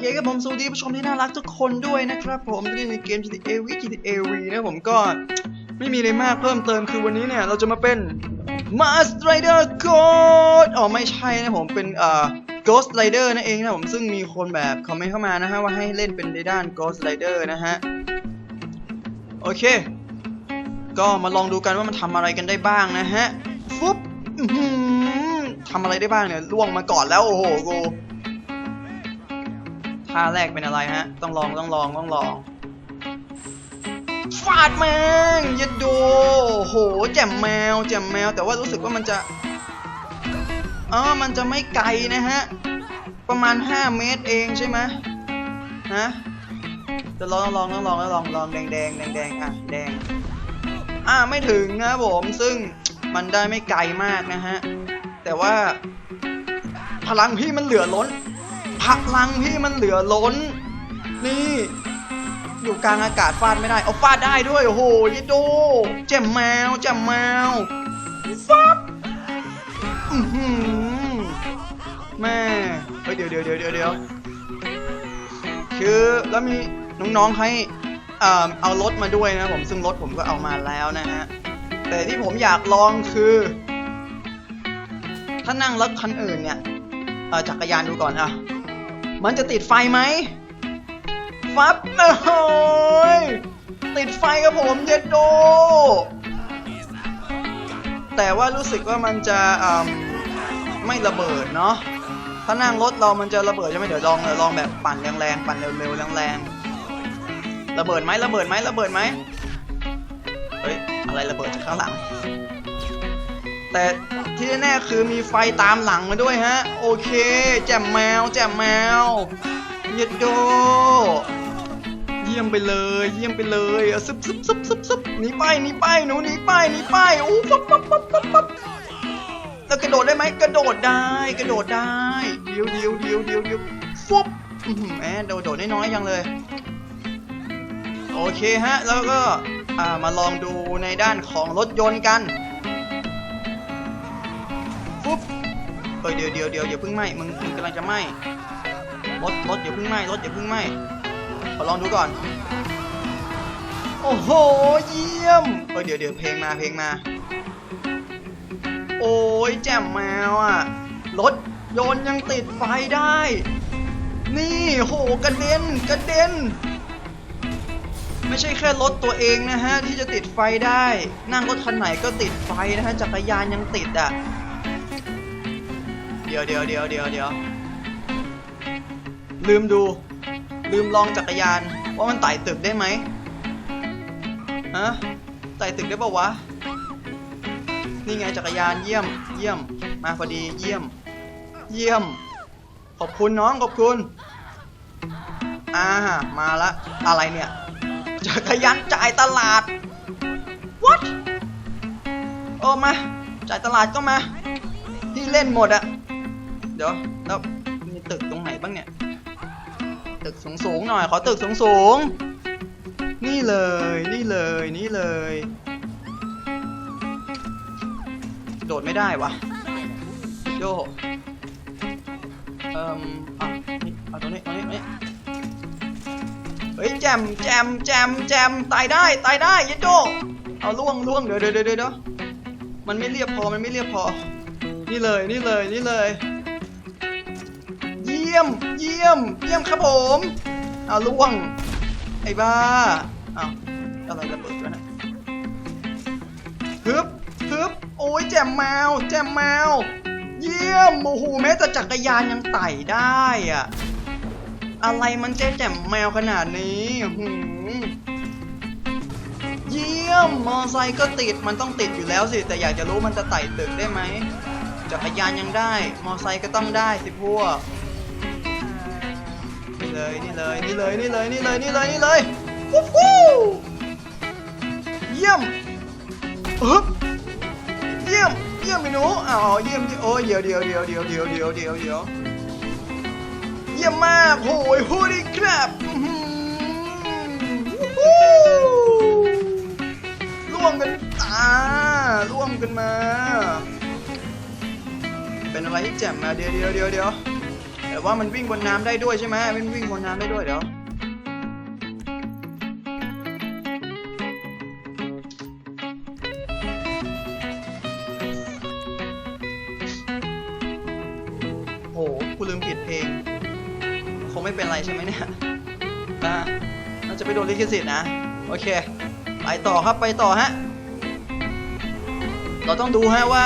เคครับผมสวัสดีผู้ชมที่น่ารักทุกคนด้วยนะครับผมที่เล่นในเกม GTA V GTA V นะผมก็ไม่มีอะไรมากเพิ่มเติมคือวันนี้เนี่ย เราจะมาเป็น Master Rider Ghost อ๋อไม่ใช่นะผมเป็นเอ่อ Ghost Rider นั่นเองนะผมซึ่งมีคนแบบคอมเมนต์เข้ามานะฮะว่าให้เล่นเป็นในด้าน Ghost Rider นะฮะ โอเค ก็มาลองดูกันว่ามันทำอะไรกันได้บ้างนะฮะ ฟุ๊บทำอะไรได้บ้างเนี่ยล่วงมาก่อนแล้วโอ้โหกู ท่าแรกเป็นอะไรฮะ ต้องลองต้องลองต้องลองฟาดแมงยัดโดโหแจ่มแมวแจ่มแมว แต่ว่ารู้สึกว่ามันจะอ๋อมันจะไม่ไกลนะฮะ ประมาณ 5 เมตรเองใช่ไหมฮะจะลองลองลองลองลองลองลองแดงแดงแดงแดงอะแดงอ่าไม่ถึงนะผมซึ่งมันได้ไม่ไกลมากนะฮะ แต่ว่าพลังพี่มันเหลือล้น พลังพี่มันเหลือล้น นี่ อยู่กลางอากาศฟาดไม่ได้ เอาฟาดได้ด้วย โอ้โหยิโดแจ่มแมวแจ่มแมวฟับแม่เฮ้ยเดี๋ยวเดี๋ยวเดี๋ยวเดี๋ยวคือแล้วมีน้องๆให้เอารถมาด้วยนะผมซึ่งรถผมก็เอามาแล้วนะฮะแต่ที่ผมอยากลองคือ ถ้านั่งรถคันอื่นเนี่ยจักรยานดูก่อนอะ มันจะติดไฟไหมฟับโอ้ยติดไฟกับผมเย็ดโด แต่ว่ารู้สึกว่ามันจะไม่ระเบิดเนาะถ้านั่งรถเรามันจะระเบิดใช่ไหมเดี๋ยวลองลองแบบปั่นแรงๆปั่นเร็วๆแรงๆระเบิดไหมระเบิดไหมระเบิดไหมเฮ้ยอะไรระเบิดจากข้างหลัง แต่ที่แน่ๆคือมีไฟตามหลังมาด้วยฮะ โอเค แจ่มแมว แจ่มแมวเย็ดโด เยี่ยมไปเลย เยี่ยมไปเลยเอาซึบซึบซึบซึบซึบหนีไปหนีไปหนูหนีไปหนีไปโอ้ปั๊บปั๊บปั๊บปั๊บปั๊บแล้วกระโดดได้ไหมกระโดดได้กระโดดได้เดียวเดียวเดียวเดียวเดียวฟุบอื้อหือแหมโดดโดดได้น้อยยังเลย โอเคฮะ แล้วก็มาลองดูในด้านของรถยนต์กัน ฮ้ยเดี๋ยวเดี๋ยวเดี๋ยวอย่าเพิ่งไหม้มึงมึงกำลังจะไหม้รถรถอย่าเพิ่งไหม้รถอย่าเพิ่งไหม้ขอลองดูก่อน โอ้โหเยี่ยมเอ้ยเดี๋ยวเดี๋ยวเพลงมาเพลงมา โอ้ยแจ่มแมวอะรถยนต์ยังติดไฟได้ นี่โหกระเด็นกระเด็น ไม่ใช่แค่รถตัวเองนะฮะ ที่จะติดไฟได้ นั่งรถคันไหนก็ติดไฟนะฮะจักรยานยังติดอะ ดี๋ยวเดี๋ยวเดี๋ยวเดี๋ยวเดี๋ยวลืมดู ลืมลองจักรยาน ว่ามันไต่ตึกได้ไหมฮะไต่ตึกได้ปะวะ นี่ไงจักรยานเยี่ยม เยี่ยม มาพอดีเยี่ยม เยี่ยม ขอบคุณน้องขอบคุณ อ่า มาละ อะไรเนี่ย จักรยานจ่ายตลาด what โอ้มา จ่ายตลาดก็มา ที่เล่นหมดอะ เดี๋ยวแล้วมีตึกตรงไหนบ้างเนี่ย ตึกสูงสูงหน่อย ขอตึกสูงสูงนี่เลยนี่เลยนี่เลย โดดไม่ได้วะโยเอ่มอะนี่เอาตรงนี้ตรงนี้ตรงนี้เฮ้ยแจมแจมแจมแจมตายได้ตายได้ยัดโดเอาล่วงล่วงเดี๋ยวเดี๋ยวเดี๋ยวเดี๋ยวมันไม่เรียบพอมันไม่เรียบพอ นี่เลยนี่เลยนี่เลยเยี่ยม เยี่ยม เยี่ยมครับผมเอาล่วง ไอ้บ้าเอาอะไรระเบิดวะนะฮึบฮึบโอ้ยแจมแมวแจมแมวเยี่ยมโอ้โหแม้แต่จักรยานยังไต่ได้อะอะไรมันเจ๊แจ่มแมวขนาดนี้หืเยี่ยม มอไซค์ก็ติด มันต้องติดอยู่แล้วสิ แต่อยากจะรู้มันจะไต่ตึกได้ไหม จักรยานยังได้ มอไซค์ก็ต้องได้สิพวก เลยนี่เลยนี่เลยนี่เลยนี่เลยนี่เลยนี่เลยวู้ฮู้เยี่ยมฮึบเยี่ยมเยี่ยมไอ้หนูอ้าวเยี่ยมโอ้ยเดี๋ยวเดี๋ยวเดี๋ยวเดี๋ยวเดี๋ยวเดี๋ยวเดี๋ยวเดี๋ยวเยี่ยมมากโอ้ยฮูดี้ครับร่วมกันอ่าร่วมกันมา เป็นอะไรที่แจ่มมาเดี๋ยวเดี๋ยวเดี๋ยวเดี๋ยว แต่ว่ามันวิ่งบนน้ำได้ด้วยใช่ไหมมันวิ่งบนน้ำได้ด้วยเดี๋ยวโหกูลืมผิดเพลง คงไม่เป็นไรใช่ไหมเนี่ยนะน่าจะไปโดนลิขสิทธิ์นะ โอเค ไปต่อครับไปต่อฮะ เราต้องดูฮะว่า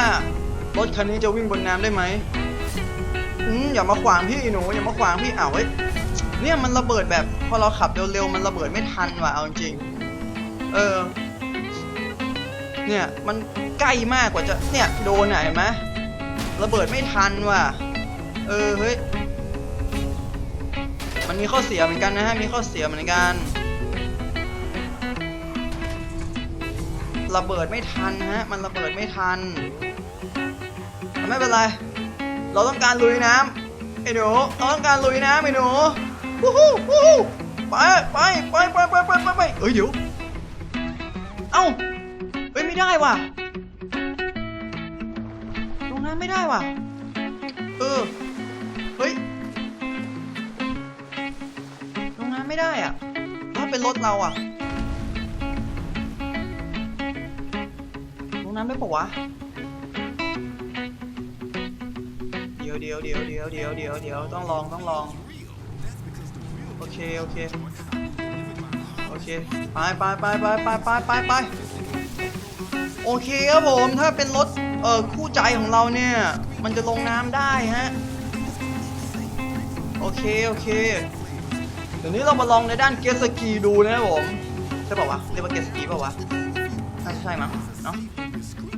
รถคันนี้จะวิ่งบนน้ำได้ไหม อืมอย่ามาขวางพี่หนูอย่ามาขวางพี่อ้าวเฮ้ยเนี่ยมันระเบิดแบบพอเราขับเร็วๆมันระเบิดไม่ทันว่ะเอาจริงเออ เนี่ยมันใกล้มากกว่าจะเนี่ยโดนอะเห็นไหมระเบิดไม่ทันว่ะ เออเฮ้ยมันมีข้อเสียเหมือนกันนะฮะมีข้อเสียเหมือนกัน ระเบิดไม่ทันฮะ มันระเบิดไม่ทันไม่เป็นไร เราต้องการลุยน้ำไอ้หนูเราต้องการลุยน้ำไอ้หนูวู้ฮู้วู้ฮู้ไปไปไปไปไปไปไปไปเอ้ยเดี๋ยวเอ้าเฮ้ยไม่ได้ว่ะลงน้ำไม่ได้ว่ะเออเฮ้ยลงน้ำไม่ได้อะถ้าเป็นรถเราอะลงน้ำได้ปะวะ เดี๋ยวเดี๋ยวเดี๋ยวเดี๋ยวเดี๋ยวเดี๋ยวต้องลองต้องลอง โอเค โอเค โอเค ไปไปไปไปไปไปไปไปโอเคครับผมถ้าเป็นรถเอ่อคู่ใจของเราเนี่ย มันจะลงน้ำได้ฮะ โอเค โอเคเดี๋ยวนี้เรามาลองในด้านเกสกีดูนะครับผมใช่ป่าวะเรียกว่าเกสกีป่าวะน่าจะใช่มั้งเนาะ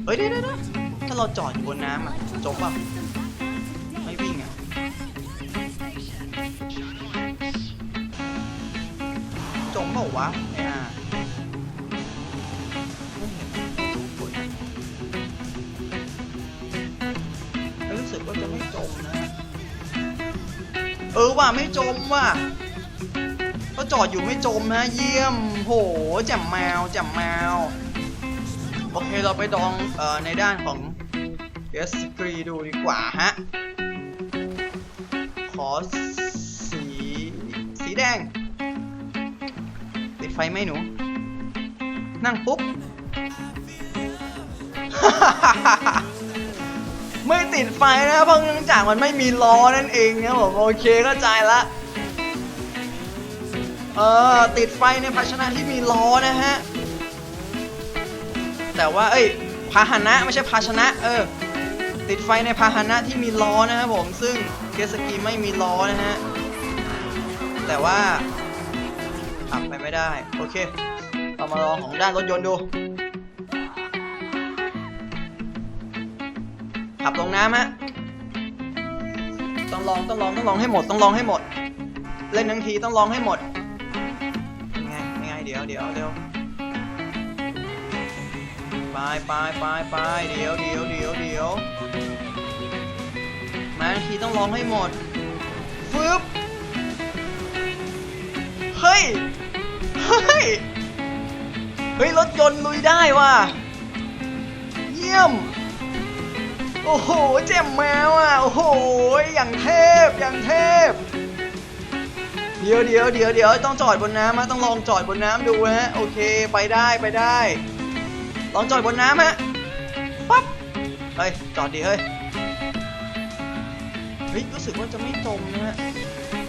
เฮ้ยเดี๋ยวเดี๋ยวเดี๋ยวถ้าเราจอดอยู่บนน้ำอะจบป่ะ ปล่าวะเนี่ยไม่เห็นผลนะแล้วรู้สึกว่าจะไม่จมนะ เออว่ะไม่จมว่ะก็จอดอยู่ไม่จมนะเยี่ยมโหแจ่มแมวแจ่มแมวโอเคเราไปดองเอ่อในด้านของเอสกรีดูดีกว่าฮะ ขอสี สีแดง ฟไหมหนู นั่งปุ๊บ ไม่ติดไฟนะเพราะเนื่องจากมันไม่มีล้อนั่นเองนะผมโอเคเข้าใจละเออติดไฟในภาชนะที่มีล้อนะฮะ แต่ว่าเอ้ยพาหนะไม่ใช่ภาชนะ เออ ติดไฟในพาหนะที่มีล้อนะครับผมซึ่งเกสกีไม่มีล้อนะฮะแต่ว่า ขับไปไม่ได้ โอเค เรามาลองของด้านรถยนต์ดู ขับลงน้ำฮะ ต้องลองต้องลองต้องลองให้หมดต้องลองให้หมด เล่นทั้งทีต้องลองให้หมดงไงยังไงเดี๋ยวเดี๋ยวเดี๋ยวไปไปไปไปเดี๋ยวเดี๋ยวเดี๋ยวเดี๋ยวมาทั้งทีต้องลองให้หมดฟึบเฮ้ย เฮ้ย เฮ้ย รถยนต์ลุยได้ว่ะ เยี่ยม โอ้โห เจ็มแมวอะ โอ้โห อย่างเทพ อย่างเทพ เดี๋ยวเดี๋ยวเดี๋ยวเดี๋ยวต้องจอดบนน้ำฮะต้องลองจอดบนน้ำดูฮะ โอเค ไปได้ไปได้ ลองจอดบนน้ำฮะ ปั๊บ เฮ้ย จอดดิเฮ้ย เฮ้ย รู้สึกว่าจะไม่จมนะฮะ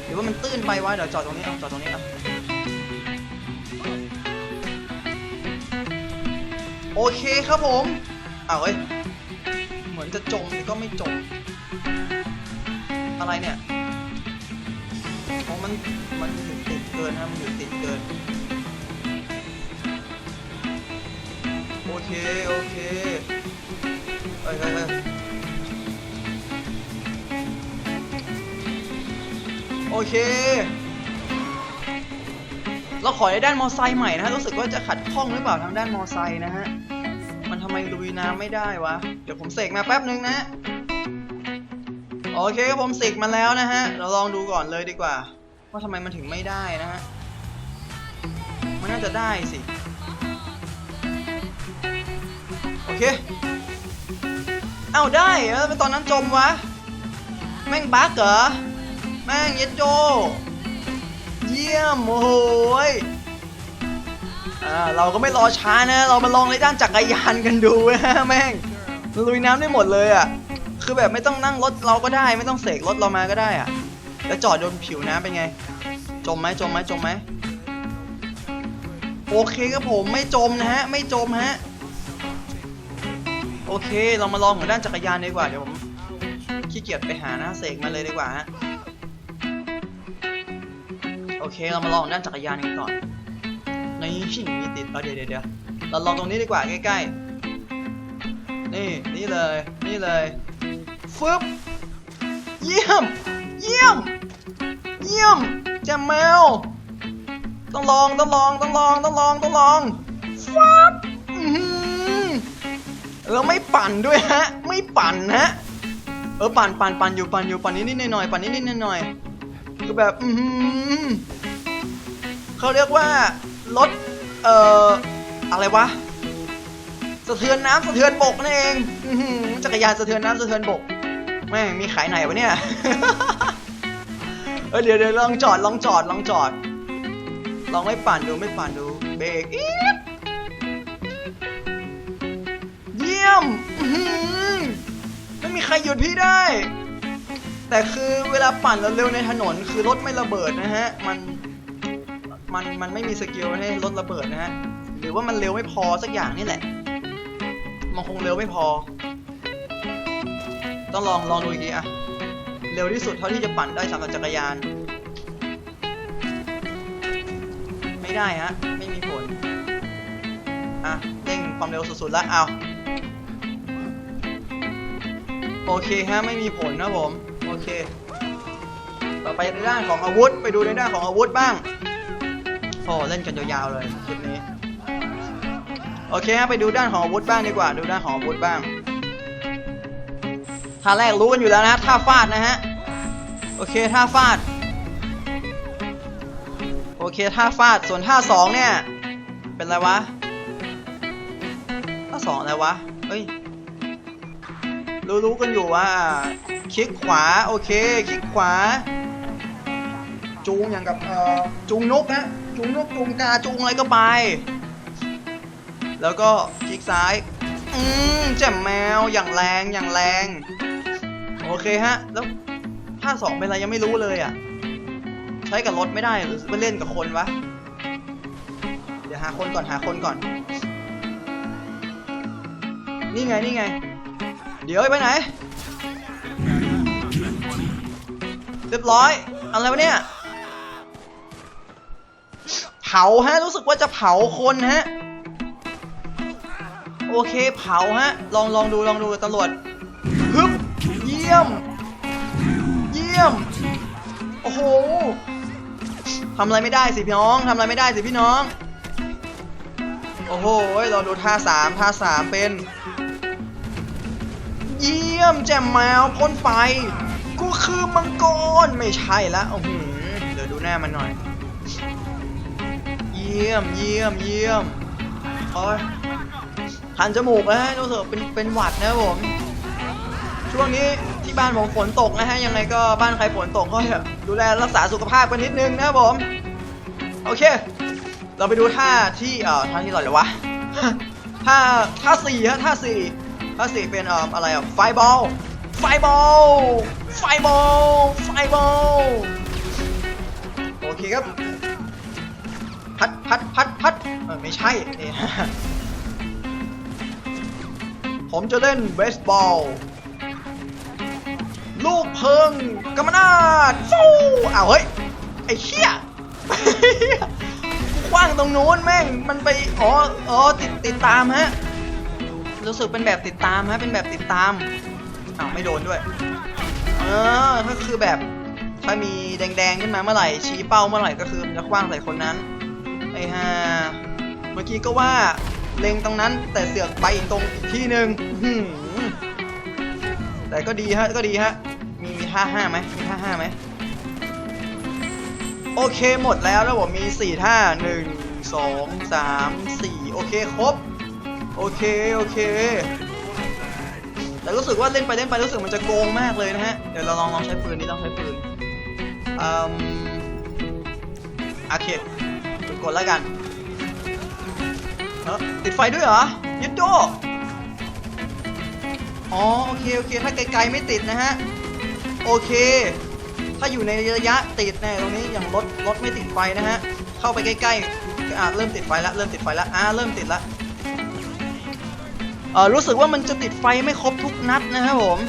หรือว่ามันตื้นไปวะ เดี๋ยวจอดตรงนี้เอาจอดตรงนี้เอา โอเคครับผมเอ้าเฮ้ยเหมือนจะจมแต่ก็ไม่จม อะไรเนี่ยอ๋อมันมันอยู่ติดเกินนะมันอยู่ติดเกิน โอเค โอเคเฮ้ยเฮ้ยเฮ้ยโอเค เราขอในด้านมอไซค์ใหม่นะฮะรู้สึกว่าจะขัดข้องหรือเปล่าทางด้านมอไซค์นะฮะมันทำไมลุยน้ำไม่ได้วะเดี๋ยวผมเสกมาแป๊บนึงนะฮะโอเคครับผมเสกมาแล้วนะฮะเราลองดูก่อนเลยดีกว่า ว่าทำไมมันถึงไม่ได้นะฮะมันน่าจะได้สิโอเคเอ้าได้เออตอนนั้นจมวะแม่งบั๊กเหรอแม่งเย็ดโจ เยี่ยมโอ้ยเราก็ไม่รอช้านะ เรามาลองในด้านจักรยานกันดูนะแม่งลุยน้ำได้หมดเลยอะ คือแบบไม่ต้องนั่งรถเราก็ได้ ไม่ต้องเสกรถเรามาก็ได้อะ แล้วจอดโดนผิวน้ำเป็นไง จมไหมจมไหมจมไหมโอเคครับผมไม่จมนะฮะ ไม่จมฮะ โอเค เรามาลองของด้านจักรยานดีกว่าเดี๋ยวผมขี้เกียจไปหาหน้าเสกมาเลยดีกว่าฮะ โอเค เรามาลองด้านจักรยานกันก่อน ในชิ่งมีติดเดี๋ยวเดี๋ยวเดี๋ยวเราลองตรงนี้ดีกว่าใกล้ๆ นี่ นี่เลย นี่เลย ฟึบ เยี่ยม เยี่ยม เยี่ยมแจมแมว ต้องลอง ต้องลอง ต้องลอง ต้องลอง ต้องลองฟับอื้ออแล้วไม่ปั่นด้วยฮะ ไม่ปั่นฮะ เออปั่นปั่นปั่นอยู่ปั่นอยู่ปั่นนิดนิดหน่อยๆปั่นนิดนิดหน่อยหน่อย คือแบบอืเขาเรียกว่ารถเอ่ออะไรวะสะเทือนน้ำสะเทือนบกนั่นเองจักรยานสะเทือนน้ำสะเทือนบกแม่งมีขายไหนวะเนี่ยเออเดี๋ยวเดี๋ยวลองจอดลองจอดลองจอด ลองไม่ปั่นดูไม่ปั่นดูเบรกอีดเยี่ยมไม่มีใครหยุดพี่ได้ แต่คือเวลาปั่นเร็วๆในถนนคือรถไม่ระเบิดนะฮะ มัน มัน มันไม่มีสกิลให้รถระเบิดนะฮะ หรือว่ามันเร็วไม่พอสักอย่างนี่แหละ มันคงเร็วไม่พอ ต้องลองลองดูอีกทีอะเร็วที่สุดเท่าที่จะปั่นได้สำหรับจักรยาน ไม่ได้ฮะ ไม่มีผล อะเร่งความเร็วสุดๆแล้วเอาโอเคฮะ ไม่มีผลนะผม เค ต่อไปในด้านของอาวุธ ไปดูในด้านของอาวุธบ้างโอ้เล่นกันยาวๆเลยคลิปนี้ โอเคฮะไปดูด้านของอาวุธบ้างดีกว่า ดูด้านของอาวุธบ้างท่าแรกรู้กันอยู่แล้วนะท่าฟาดนะฮะ โอเคท่าฟาด โอเคท่าฟาด ส่วนท่าสองเนี่ย เป็นอะไรวะ ท่าสองอะไรวะ เฮ้ย รู้รู้กันอยู่ว่า คลิกขวาโอเค คลิกขวา จูงอย่างกับเอ่อจูงนกนะจูงนกจูงกาจูงอะไรก็ไป แล้วก็คลิกซ้าย อืมแจ่มแมวอย่างแรงอย่างแรง โอเคฮะ แล้วท่าสองเป็นอะไรยังไม่รู้เลยอะ ใช้กับรถไม่ได้หรือไปเล่นกับคนวะ เดี๋ยวหาคนก่อนหาคนก่อน นี่ไงนี่ไง เดี๋ยวไปไหน เรียบร้อย อะไรวะเนี่ย เผาฮะ รู้สึกว่าจะเผาคนฮะ โอเคเผาฮะ ลองลองดูลองดูตำรวจฮึบเยี่ยม เยี่ยม โอ้โหทำอะไรไม่ได้สิพี่น้องทำอะไรไม่ได้สิพี่น้อง โอ้โหลองดูท่าสามท่าสามเป็น เยี่ยมแจ่มแมวพ่นไฟ กูคือมังกรไม่ใช่ละโอ้โหเดี๋ยวดูหน้ามันหน่อย เยี่ยมเยี่ยมเยี่ยมโอ้ยคันจมูกนะฮะรู้สึกเป็นเป็นหวัดนะผมช่วงนี้ที่บ้านผมฝนตกนะฮะยังไงก็บ้านใครฝนตกก็ดูแลรักษาสุขภาพกันนิดนึงนะผมโอเค เราไปดูท่าที่เอ่อท่าที่อะไรวะท่าท่าสี่ฮะท่าสี่ท่าสี่เป็นเอ่ออะไรอะไฟบอล ไฟบอล ไฟบอล ไฟบอล โอเคครับ พัดพัดพัดพัดเออไม่ใช่นี่ผมจะเล่นเบสบอล ลูกเพิงกำมนาดฟูอ้าวเฮ้ย ไอ้เชี่ยกว้างตรงนู้นแม่ง มันไป อ๋อ อ๋อ ติดติดตามฮะ รู้สึกเป็นแบบติดตามฮะ เป็นแบบติดตาม อ้าวไม่โดนด้วย เออก็คือแบบถ้ามีแดงๆขึ้นมาเมื่อไหร่ ชี้เป้าเมื่อไหร่ก็คือจะคว้างใส่คนนั้น ไอ้ห่าเมื่อกี้ก็ว่าเล็งตรงนั้นแต่เสือกไปอีกตรงอีกที่หนึ่งแต่ก็ดีฮะก็ดีฮะ มีมีท่าห้าไหมมีท่าห้าไหมโอเคหมดแล้วแล้วผมมีสี่ท่าหนึ่งสองสามสี่โอเคครบ โอเค โอเค แต่รู้สึกว่าเล่นไปเล่นไปรู้สึกมันจะโกงมากเลยนะฮะ เดี๋ยวเราลองลองใช้ปืนนี้ลองใช้ปืนอืมโอเคกดแล้วกันเออติดไฟด้วยเหรอยึดโดอ๋อโอเคโอเค ถ้าไกลๆไม่ติดนะฮะ โอเค ถ้าอยู่ในระยะติดเนี่ยตรงนี้อย่างรถรถไม่ติดไฟนะฮะ เข้าไปใกล้ๆอ่าเริ่มติดไฟแล้วเริ่มติดไฟแล้วอ่าเริ่มติดแล้ว เออรู้สึกว่ามันจะติดไฟไม่ครบทุกนัดนะครับผม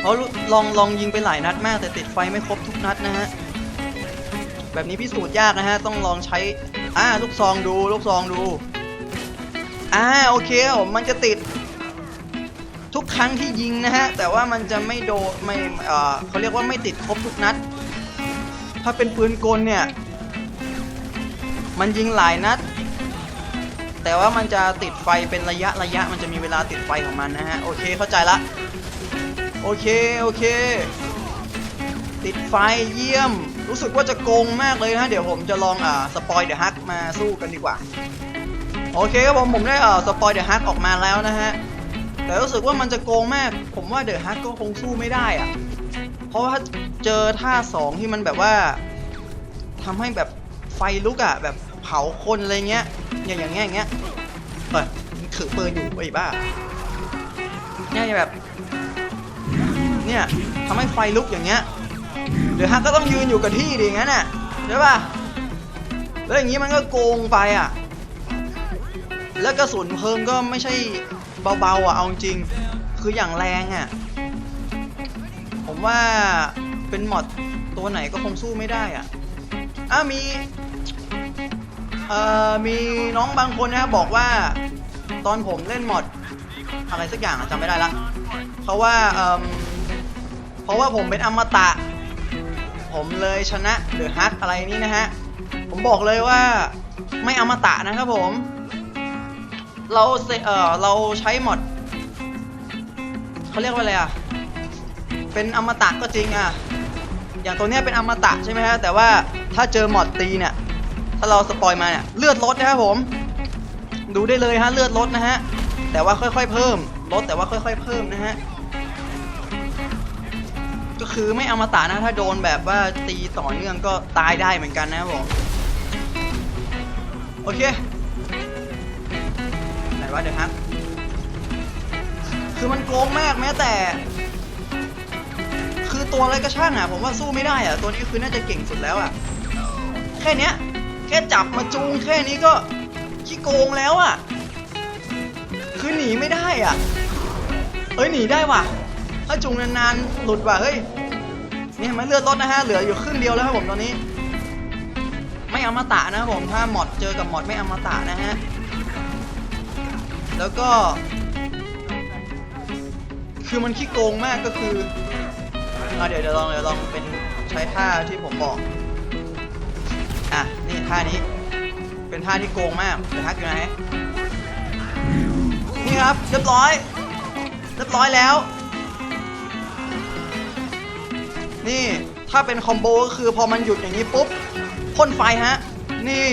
เอารู้ลองลองยิงไปหลายนัดมาก แต่ติดไฟไม่ครบทุกนัดนะฮะแบบนี้พิสูจน์ยากนะฮะต้องลองใช้อ่าลูกซองดูลูกซองดูอ่าโอเคผมมันจะติดทุกครั้งที่ยิงนะฮะแต่ว่ามันจะไม่โดไม่เออเขาเรียกว่าไม่ติดครบทุกนัด ถ้าเป็นปืนกลเนี่ยมันยิงหลายนัด แต่ว่ามันจะติดไฟเป็นระยะระยะมันจะมีเวลาติดไฟของมันนะฮะโอเคเข้าใจละโอเคโอเค ติดไฟเยี่ยม รู้สึกว่าจะโกงมากเลยนะเดี๋ยวผมจะลองอ่าสปอยเดอะฮักมาสู้กันดีกว่า โอเคครับผมผมได้อ่าสปอยเดอะฮักออกมาแล้วนะฮะแต่รู้สึกว่ามันจะโกงมาก ผมว่าเดอะฮักก็คงสู้ไม่ได้อะเพราะว่าเจอท่าสองที่มันแบบว่าทำให้แบบไฟลุกอะแบบ เผาคนอะไรเงี้ย อย่างอย่างเงี้ยอย่างเงี้ยเฮ้ยถือปืนอยู่ไอ้บ้าเนี่ยแบบ เนี่ยทำให้ไฟลุกอย่างเงี้ยเดี๋ยวฮักก็ต้องยืนอยู่กับที่ดิงั้นน่ะใช่ป่ะแล้วอย่างงี้มันก็โกงไปอะ แล้วกระสุนเพลิงก็ไม่ใช่เบาๆอะเอาจริง คืออย่างแรงอะ ผมว่าเป็นหมอดตัวไหนก็คงสู้ไม่ได้อะอ้ามี เอ่อมีน้องบางคนนะบอกว่าตอนผมเล่นมอดอะไรสักอย่างอะจำไม่ได้ละเพราะว่าเอ่มเพราะว่าผมเป็นอมตะ ผมเลยชนะเดอฮักอะไรนี่นะฮะ ผมบอกเลยว่าไม่อมตะนะครับผม เราเออเราใช้มอดเขาเรียกว่าอะไรอะ เป็นอมตะก็จริงอะ อย่างตัวเนี้ยเป็นอมตะใช่ไหมฮะ แต่ว่าถ้าเจอมอดตีเนี่ย ถ้าเราสปอยมาเนี่ยเลือดลดนะครับผม ดูได้เลยฮะเลือดลดนะฮะแต่ว่าค่อยๆเพิ่มลดแต่ว่าค่อยๆเพิ่มนะฮะก็คือไม่เอามาตะนะถ้าโดนแบบว่าตีต่อเนื่องก็ตายได้เหมือนกันนะครับผมโอเคไหนวะเดี๋ยวครับคือมันโกงมากแม้แต่ คือตัวอะไรก็ช่างอะผมว่าสู้ไม่ได้อะตัวนี้คือน่าจะเก่งสุดแล้วอะแค่เนี้ย แค่จับมาจูงแค่นี้ก็ขี้โกงแล้วอะ คือหนีไม่ได้อะ เอ้ยหนีได้ว่ะ ถ้าจูงนานๆหลุดว่ะเฮ้ย นี่เห็นไหมเลือดลดนะฮะ เหลืออยู่ครึ่งเดียวแล้วครับผมตอนนี้ ไม่อมตะนะครับผม ถ้าหมอดเจอกับหมอดไม่อมตะนะฮะ แล้วก็ คือมันขี้โกงมากก็คืออะเดี๋ยวเดี๋ยวลองเดี๋ยวลองเป็นใช้ท่าที่ผมบอก ท่านี้ เป็นท่าที่โกงมากเดี๋ยวทักอยู่ไหนนี่ครับเรียบร้อย เรียบร้อยแล้ว นี่ถ้าเป็นคอมโบก็คือพอมันหยุดอย่างนี้ปุ๊บพ่นไฟฮะ นี่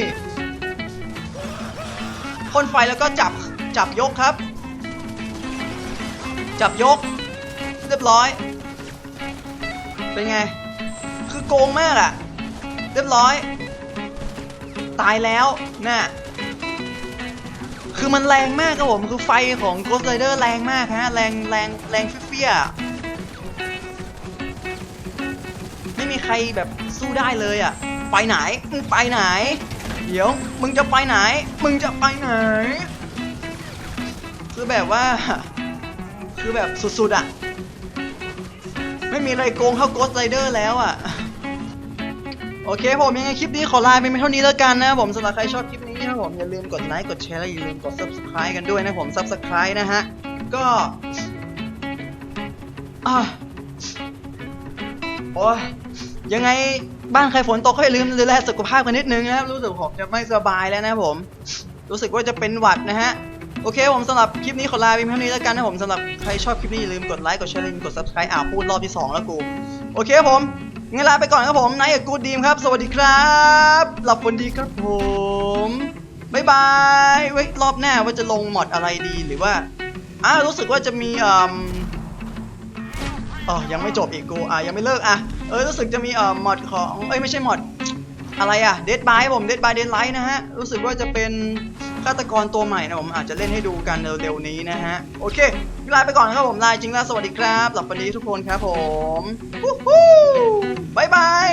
พ่นไฟแล้วก็จับจับยกครับ จับยก เรียบร้อย เป็นไง คือโกงมากอะเรียบร้อย ตายแล้วน่ะคือมันแรงมากครับผม คือไฟของ Ghost Rider แรงมากฮะ แรงแรงแรงเฟี้ยไม่มีใครแบบสู้ได้เลยอะ ไปไหน มึงไปไหน เดี๋ยว มึงจะไปไหน มึงจะไปไหน คือแบบว่า คือแบบสุดๆอะ ไม่มีอะไรโกงเท่า Ghost Rider แล้วอะ โอเคผมยังไงคลิปนี้ขอลาไปเท่านี้แล้วกันนะผมสำหรับใครชอบคลิปนี้นะผมอย่าลืมกดไลค์กดแชร์และอย่าลืมกด subscribe กันด้วยนะผม subscribe นะฮะก็อะโอ้ยยังไงบ้านใครฝนตกก็อย่าลืมดูแลสุขภาพกันนิดนึงนะครับรู้สึกผมจะไม่สบายแล้วนะผม รู้สึกว่าจะเป็นหวัดนะฮะโอเคผมสำหรับคลิปนี้ขอลาไปเท่านี้แล้วกันนะผมสำหรับใครชอบคลิปนี้อย่าลืมกดไลค์กดแชร์และอย่าลืมกด subscribe อ่าพูดรอบที่สองแล้วกู โอเคผม งั้นลาไปก่อนครับผมไนท์กับกูดดีมครับ สวัสดีครับ หลับฝันดีครับผมบ๊ายบายไว้รอบหน้าว่าจะลงมอดอะไรดีหรือว่าอ่ารู้สึกว่าจะมีอ่มอ๋อยังไม่จบอีกกูอะยังไม่เลิกอะเออรู้สึกจะมีเอ่อมอดของเอ้ยไม่ใช่มอดอะไรอะเดดบายผมเดดบายเดนไลท์นะฮะรู้สึกว่าจะเป็น ฆาตกรตัวใหม่นะผมอาจจะเล่นให้ดูกันเร็วๆนี้นะฮะ โอเคลาไปก่อนครับผมลาจริงแล้วสวัสดีครับหลับฝันดีทุกคนครับผมวู้ฮู้บายบาย